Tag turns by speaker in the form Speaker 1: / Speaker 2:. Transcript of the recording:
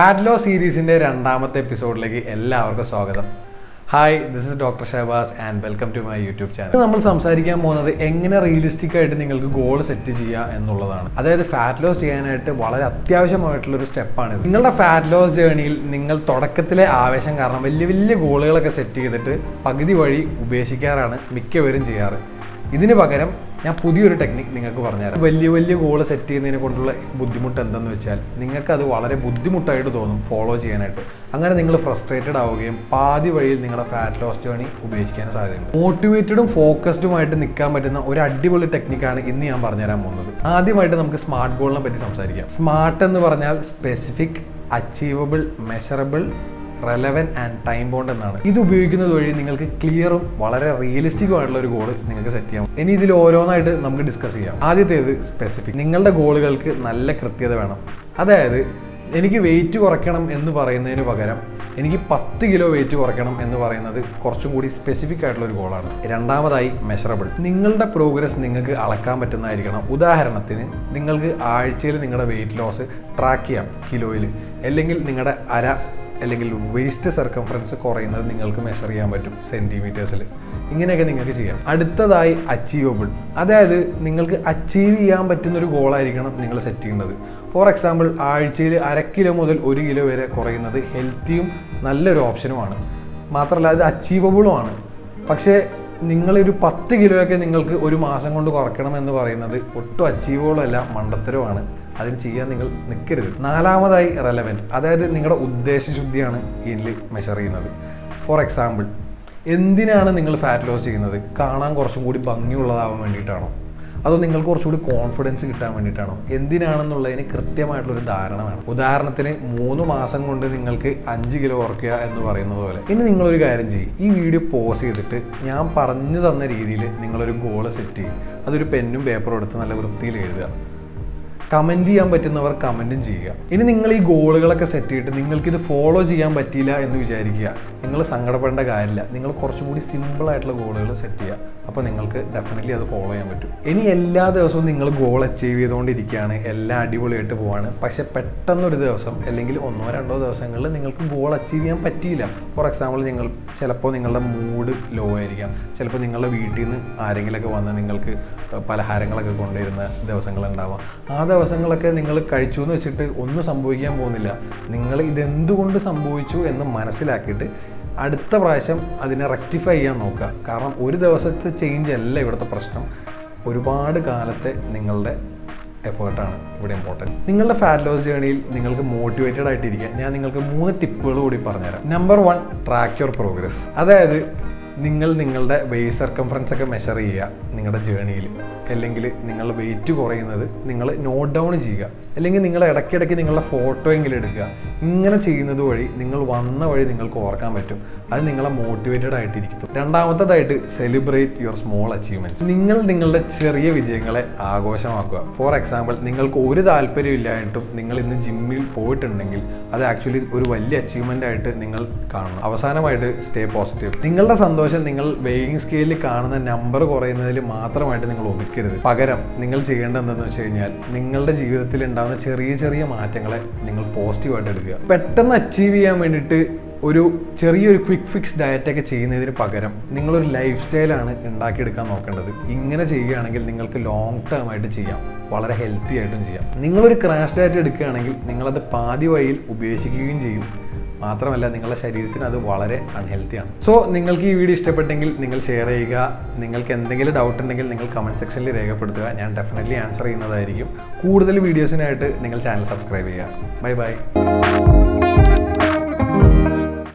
Speaker 1: Fat സീരീസിന്റെ രണ്ടാമത്തെ എപ്പിസോഡിലേക്ക് എല്ലാവർക്കും സ്വാഗതം. Hi this is doctor Shahbaz and welcome to my YouTube channel നമ്മൾ സംസാരിക്കാൻ പോകുന്നത് എങ്ങനെ റിയലിസ്റ്റിക് ആയിട്ട് നിങ്ങൾക്ക് ഗോൾ സെറ്റ് ചെയ്യുക എന്നുള്ളതാണ്. അതായത് ഫാറ്റ് ലോസ് ചെയ്യാനായിട്ട് വളരെ അത്യാവശ്യമായിട്ടുള്ള ഒരു സ്റ്റെപ്പാണ് നിങ്ങളുടെ ഫാറ്റ് ലോസ് ജേണിയിൽ നിങ്ങൾ തുടക്കത്തിലെ ആവേശം കാരണം വലിയ വലിയ ഗോളുകളൊക്കെ സെറ്റ് ചെയ്തിട്ട് പകുതി വഴി ഉപേക്ഷിക്കാറാണ് മിക്കവരും ചെയ്യാറ്. ഇതിന് പകരം ഞാൻ പുതിയൊരു ടെക്നിക് നിങ്ങൾക്ക് പറഞ്ഞുതരാം. വലിയ വലിയ ഗോൾ സെറ്റ് ചെയ്യുന്നതിനെ കൊണ്ടുള്ള ബുദ്ധിമുട്ട് എന്തെന്ന് വെച്ചാൽ നിങ്ങൾക്ക് അത് വളരെ ബുദ്ധിമുട്ടായിട്ട് തോന്നും ഫോളോ ചെയ്യാനായിട്ട്. അങ്ങനെ നിങ്ങൾ ഫ്രസ്ട്രേറ്റഡ് ആവുകയും പാതി വഴിയിൽ നിങ്ങളുടെ ഫാറ്റ് ലോസ് ജേണി ഉപേക്ഷിക്കാൻ സാധ്യതയുണ്ട്. മോട്ടിവേറ്റഡും ഫോക്കസ്ഡുമായിട്ട് നിൽക്കാൻ പറ്റുന്ന ഒരു അടിപൊളി ടെക്നിക്കാണ് ഇന്ന് ഞാൻ പറഞ്ഞുതരാൻ പോകുന്നത്. ആദ്യമായിട്ട് നമുക്ക് സ്മാർട്ട് ഗോളിനെ പറ്റി സംസാരിക്കാം. സ്മാർട്ട് എന്ന് പറഞ്ഞാൽ specific achievable measurable relevant and time bound എന്നാണ്. ഇത് ഉപയോഗിക്കുന്നത് വഴി നിങ്ങൾക്ക് ക്ലിയറും വളരെ റിയലിസ്റ്റിക്കും ആയിട്ടുള്ള ഒരു ഗോൾ നിങ്ങൾക്ക് സെറ്റ് ചെയ്യാം. ഇനി ഇതിൽ ഓരോന്നായിട്ട് നമുക്ക് ഡിസ്കസ് ചെയ്യാം. ആദ്യത്തേത് സ്പെസിഫിക് നിങ്ങളുടെ ഗോളുകൾക്ക് നല്ല കൃത്യത വേണം. അതായത് എനിക്ക് വെയിറ്റ് കുറയ്ക്കണം എന്ന് പറയുന്നതിന് പകരം എനിക്ക് പത്ത് കിലോ വെയിറ്റ് കുറയ്ക്കണം എന്ന് പറയുന്നത് കുറച്ചും കൂടി സ്പെസിഫിക് ആയിട്ടുള്ള ഒരു ഗോളാണ് രണ്ടാമതായി മെഷറബിൾ നിങ്ങളുടെ പ്രോഗ്രസ് നിങ്ങൾക്ക് അളക്കാൻ പറ്റുന്നതായിരിക്കണം. ഉദാഹരണത്തിന് നിങ്ങൾക്ക് ആഴ്ചയിൽ നിങ്ങളുടെ വെയിറ്റ് ലോസ് ട്രാക്ക് ചെയ്യാം കിലോയിൽ അല്ലെങ്കിൽ നിങ്ങളുടെ അര അല്ലെങ്കിൽ വേസ്റ്റ് സർക്കംഫറൻസ് കുറയുന്നത് നിങ്ങൾക്ക് മെഷർ ചെയ്യാൻ പറ്റും സെന്റിമീറ്റേഴ്സിൽ ഇങ്ങനെയൊക്കെ നിങ്ങൾക്ക് ചെയ്യാം. അടുത്തതായി അച്ചീവബിൾ അതായത് നിങ്ങൾക്ക് അച്ചീവ് ചെയ്യാൻ പറ്റുന്ന ഒരു ഗോളായിരിക്കണം നിങ്ങൾ സെറ്റ് ചെയ്യുന്നത്. ഫോർ എക്സാമ്പിൾ ആഴ്ചയിൽ അര കിലോ മുതൽ ഒരു കിലോ വരെ കുറയുന്നത് ഹെൽത്തിയും നല്ലൊരു ഓപ്ഷനുമാണ് മാത്രമല്ല അത് അച്ചീവബിളുമാണ് പക്ഷേ നിങ്ങളൊരു പത്ത് കിലോയൊക്കെ നിങ്ങൾക്ക് ഒരു മാസം കൊണ്ട് കുറയ്ക്കണം എന്ന് പറയുന്നത് ഒട്ടും അച്ചീവബിളല്ല മണ്ടത്തരമാണ് അതിന് ചെയ്യാൻ നിങ്ങൾ നിൽക്കരുത്. നാലാമതായി റെലവന്റ് അതായത് നിങ്ങളുടെ ഉദ്ദേശശുദ്ധിയാണ് ഇതിൽ മെഷർ ചെയ്യുന്നത്. ഫോർ എക്സാമ്പിൾ എന്തിനാണ് നിങ്ങൾ ഫാറ്റ് ലോസ് ചെയ്യുന്നത്? കാണാൻ കുറച്ചും കൂടി ഭംഗിയുള്ളതാവാൻ വേണ്ടിയിട്ടാണോ? അതോ നിങ്ങൾക്ക് കുറച്ചുകൂടി കോൺഫിഡൻസ് കിട്ടാൻ വേണ്ടിയിട്ടാണോ? എന്തിനാണെന്നുള്ളതിന് കൃത്യമായിട്ടുള്ളൊരു ധാരണ വേണം. ഉദാഹരണത്തിന് മൂന്ന് മാസം കൊണ്ട് നിങ്ങൾക്ക് അഞ്ച് കിലോ കുറയ്ക്കുക എന്ന് പറയുന്നത് പോലെ. ഇനി നിങ്ങളൊരു കാര്യം ചെയ്യും. ഈ വീഡിയോ പോസ് ചെയ്തിട്ട് ഞാൻ പറഞ്ഞു തന്ന രീതിയിൽ നിങ്ങളൊരു ഗോൾ സെറ്റ് ചെയ്യും. അതൊരു പെന്നും പേപ്പറും എടുത്ത് നല്ല വൃത്തിയിൽ എഴുതുക. കമന്റ് ചെയ്യാൻ പറ്റുന്നവർ കമന്റും ചെയ്യുക. ഇനി നിങ്ങൾ ഈ ഗോളുകളൊക്കെ സെറ്റ് ചെയ്തിട്ട് നിങ്ങൾക്കിത് ഫോളോ ചെയ്യാൻ പറ്റിയില്ല എന്ന് വിചാരിക്കുക. നിങ്ങൾ സങ്കടപ്പെടേണ്ട കാര്യമില്ല. നിങ്ങൾ കുറച്ചും കൂടി സിമ്പിൾ ആയിട്ടുള്ള ഗോളുകൾ സെറ്റ് ചെയ്യുക. അപ്പോൾ നിങ്ങൾക്ക് ഡെഫിനറ്റ്ലി അത് ഫോളോ ചെയ്യാൻ പറ്റും. ഇനി എല്ലാ ദിവസവും നിങ്ങൾ ഗോൾ അച്ചീവ് ചെയ്തുകൊണ്ടിരിക്കുകയാണ്. എല്ലാം അടിപൊളിയായിട്ട് പോവാണ്. പക്ഷേ പെട്ടെന്നൊരു ദിവസം അല്ലെങ്കിൽ ഒന്നോ രണ്ടോ ദിവസങ്ങളിൽ നിങ്ങൾക്ക് ഗോൾ അച്ചീവ് ചെയ്യാൻ പറ്റിയില്ല. ഫോർ എക്സാമ്പിൾ നിങ്ങൾ ചിലപ്പോൾ നിങ്ങളുടെ മൂഡ് ലോ ആയിരിക്കാം. ചിലപ്പോൾ നിങ്ങളുടെ വീട്ടിൽ നിന്ന് ആരെങ്കിലുമൊക്കെ വന്ന് നിങ്ങൾക്ക് പലഹാരങ്ങളൊക്കെ കൊണ്ടുവരുന്ന ദിവസങ്ങളുണ്ടാവാം ആ ദിവസങ്ങളൊക്കെ നിങ്ങൾ കഴിച്ചു എന്ന് വെച്ചിട്ട് ഒന്നും സംഭവിക്കാൻ പോകുന്നില്ല. നിങ്ങൾ ഇതെന്തുകൊണ്ട് സംഭവിച്ചു എന്ന് മനസ്സിലാക്കിയിട്ട് അടുത്ത പ്രാവശ്യം അതിനെ റെക്ടിഫൈ ചെയ്യാൻ നോക്കുക. കാരണം ഒരു ദിവസത്തെ ചേഞ്ച് അല്ല ഇവിടുത്തെ പ്രശ്നം. ഒരുപാട് കാലത്തെ നിങ്ങളുടെ എഫേർട്ടാണ് ഇവിടെ ഇമ്പോർട്ടന്റ് നിങ്ങളുടെ ഫാറ്റ് ലോസ് ജേണിയിൽ നിങ്ങൾക്ക് മോട്ടിവേറ്റഡ് ആയിട്ടിരിക്കാൻ ഞാൻ നിങ്ങൾക്ക് മൂന്ന് ടിപ്പുകൾ കൂടി പറഞ്ഞുതരാം. Number one track your progress അതായത് നിങ്ങൾ നിങ്ങളുടെ വെയ്സ് സർക്കംഫറൻസ് ഒക്കെ മെഷർ ചെയ്യുക നിങ്ങളുടെ ജേണിയിൽ അല്ലെങ്കിൽ നിങ്ങൾ വെയിറ്റ് കുറയുന്നത് നിങ്ങൾ നോട്ട് ഡൗൺ ചെയ്യുക. അല്ലെങ്കിൽ നിങ്ങൾ ഇടയ്ക്കിടയ്ക്ക് നിങ്ങളുടെ ഫോട്ടോ എങ്കിലും എടുക്കുക. ഇങ്ങനെ ചെയ്യുന്നത് വഴി നിങ്ങൾ വന്ന വഴി നിങ്ങൾക്ക് ഓർക്കാൻ പറ്റും. അത് നിങ്ങളെ മോട്ടിവേറ്റഡ് ആയിട്ടിരിക്കും. രണ്ടാമത്തതായിട്ട് സെലിബ്രേറ്റ് യുവർ സ്മോൾ അച്ചീവ്മെന്റ്സ് നിങ്ങൾ നിങ്ങളുടെ ചെറിയ വിജയങ്ങളെ ആഘോഷമാക്കുക. ഫോർ എക്സാമ്പിൾ നിങ്ങൾക്ക് ഒരു താല്പര്യം ഇല്ലായിട്ടും നിങ്ങൾ ഇന്ന് ജിമ്മിൽ പോയിട്ടുണ്ടെങ്കിൽ അത് ആക്ച്വലി ഒരു വലിയ അച്ചീവ്മെന്റ് ആയിട്ട് നിങ്ങൾ കാണണം. അവസാനമായിട്ട് സ്റ്റേ പോസിറ്റീവ് നിങ്ങളുടെ സന്തോഷം നിങ്ങൾ വെയിങ് സ്കെയിലിൽ കാണുന്ന നമ്പർ കുറയുന്നതിൽ മാത്രമായിട്ട് നിങ്ങൾ ഒതുക്കരുത് പകരം നിങ്ങൾ ചെയ്യേണ്ടത് എന്തെന്ന് വെച്ച് കഴിഞ്ഞാൽ നിങ്ങളുടെ ജീവിതത്തിൽ ഉണ്ടാകുന്ന ചെറിയ ചെറിയ മാറ്റങ്ങളെ നിങ്ങൾ പോസിറ്റീവായിട്ട് എടുക്കുക. പെട്ടെന്ന് അച്ചീവ് ചെയ്യാൻ വേണ്ടിയിട്ട് ഒരു ചെറിയൊരു ക്വിക്ക് ഫിക്സ് ഡയറ്റൊക്കെ ചെയ്യുന്നതിന് പകരം നിങ്ങളൊരു ലൈഫ് സ്റ്റൈലാണ് ഉണ്ടാക്കിയെടുക്കാൻ നോക്കേണ്ടത്. ഇങ്ങനെ ചെയ്യുകയാണെങ്കിൽ നിങ്ങൾക്ക് ലോങ് ടേം ആയിട്ട് ചെയ്യാം. വളരെ ഹെൽത്തി ആയിട്ടും ചെയ്യാം. നിങ്ങളൊരു ക്രാഷ് ഡയറ്റ് എടുക്കുകയാണെങ്കിൽ നിങ്ങളത് പാതി വഴിയിൽ ഉപേക്ഷിക്കുകയും ചെയ്യും. മാത്രമല്ല നിങ്ങളുടെ ശരീരത്തിന് അത് വളരെ അൺഹെൽത്തിയാണ് സോ നിങ്ങൾക്ക് ഈ വീഡിയോ ഇഷ്ടപ്പെട്ടെങ്കിൽ നിങ്ങൾ ഷെയർ ചെയ്യുക. നിങ്ങൾക്ക് എന്തെങ്കിലും ഡൗട്ട് ഉണ്ടെങ്കിൽ നിങ്ങൾ കമന്റ് സെക്ഷനിൽ രേഖപ്പെടുത്തുക. ഞാൻ ഡെഫിനറ്റ്ലി ആൻസർ ചെയ്യുന്നതായിരിക്കും. കൂടുതൽ വീഡിയോസിനായിട്ട് നിങ്ങൾ ചാനൽ സബ്സ്ക്രൈബ് ചെയ്യുക. Bye bye